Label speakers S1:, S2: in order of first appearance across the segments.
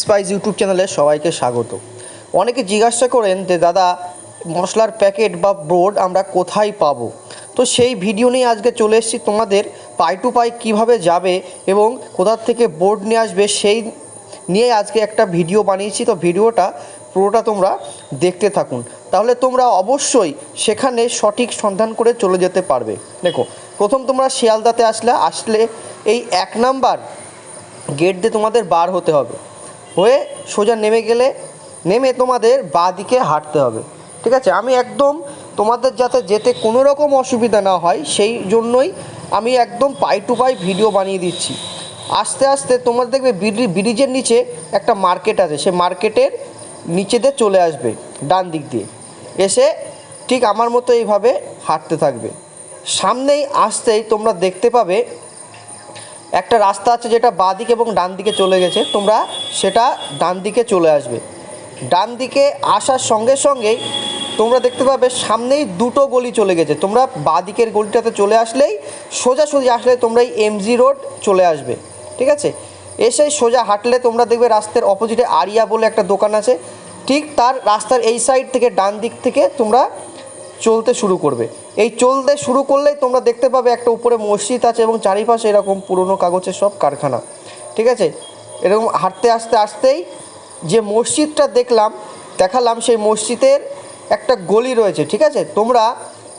S1: Spice YouTube চ্যানেলে সবাইকে স্বাগত। অনেকে জিজ্ঞাসা করেন যে, দাদা, মশলার প্যাকেট বা বোর্ড আমরা কোথায় পাবো? তো সেই ভিডিও নিয়ে আজকে চলে এসেছি তোমাদের পাই টু পাই কীভাবে যাবে এবং কোথার থেকে বোর্ড নিয়ে আসবে সেই নিয়ে আজকে একটা ভিডিও বানিয়েছি। তো ভিডিওটা পুরোটা তোমরা দেখতে থাকুন। তাহলে তোমরা অবশ্যই সেখানে সঠিক সন্ধান করে চলে যেতে পারবে। দেখো, প্রথম তোমরা শিয়ালদাতে আসলে আসলে এই এক নাম্বার গেট দিয়ে তোমাদের বার হতে হবে। হয়ে সোজা নেমে গেলে, নেমে তোমাদের বাঁ দিকে হাঁটতে হবে। ঠিক আছে? আমি একদম তোমাদের যাতে যেতে কোনো রকম অসুবিধা না হয়, সেই জন্যই আমি একদম পাই টু পাই ভিডিও বানিয়ে দিচ্ছি। আস্তে আস্তে তোমার দেখবে ব্রিজ- ব্রিজের নিচে একটা মার্কেট আছে। সে মার্কেটের নিচে দিয়ে চলে আসবে, ডান দিক দিয়ে। এসে ঠিক আমার মতো এইভাবে হাঁটতে থাকবে। সামনেই আসতেই তোমরা দেখতে পাবে একটা রাস্তা আছে যেটা বাঁ দিকে এবং ডান দিকে চলে গেছে, তোমরা সেটা ডান দিকে চলে আসবে। ডান দিকে আসার সঙ্গে সঙ্গেই তোমরা দেখতে পাবে সামনেই দুটো গলি চলে গেছে। তোমরা বাঁ দিকের গলিটাতে চলে আসলেই, সোজা সোজা আসলে তোমরা এই এমজি রোড চলে আসবে, ঠিক আছে? এসে সোজা হাঁটলে তোমরা দেখবে রাস্তার অপোজিটে আরিয়া বলে একটা দোকান আছে। ঠিক তার রাস্তার এই সাইড থেকে ডান দিক থেকে তোমরা চলতে শুরু করবে। এই চলতে শুরু করলেই তোমরা দেখতে পাবে একটা উপরে মসজিদ আছে এবং চারিপাশে এরকম পুরনো কাগজের সব কারখানা। ঠিক আছে? এরকম হাঁটতে, আসতে, আসতেই যে মসজিদটা দেখলাম, দেখালাম সেই মসজিদের একটা গলি রয়েছে, ঠিক আছে? তোমরা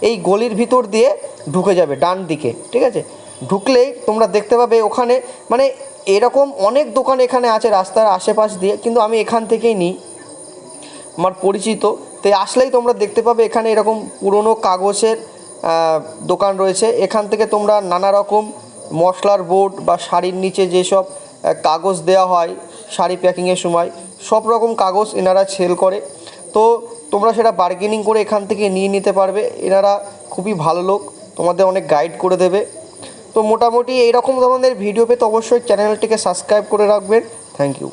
S1: এই গলির ভিতর দিয়ে ঢুকে যাবে, ডান দিকে, ঠিক আছে? ঢুকলেই তোমরা দেখতে পাবে ওখানে মানে এরকম অনেক দোকান এখানে আছে রাস্তার আশেপাশ দিয়ে, কিন্তু আমি এখান থেকেই নিই। আমার পরিচিত তাই আসলেই তোমরা দেখতে পাবে এখানে এরকম পুরনো কাগজের দোকান রয়েছে। এখান থেকে তোমরা নানা রকম মশলার বোর্ড বা শাড়ির নিচে যেসব কাগজ দেওয়া হয় শাড়ি প্যাকিংয়ের সময়, সব রকম কাগজ এনারা সেল করে। তো তোমরা সেটা বার্গেনিং করে এখান থেকে নিয়ে নিতে পারবে। এনারা খুবই ভালো লোক, তোমাদের অনেক গাইড করে দেবে। তো মোটামুটি এইরকম ধরনের ভিডিও পেতে অবশ্যই চ্যানেলটিকে সাবস্ক্রাইব করে রাখবেন। Thank you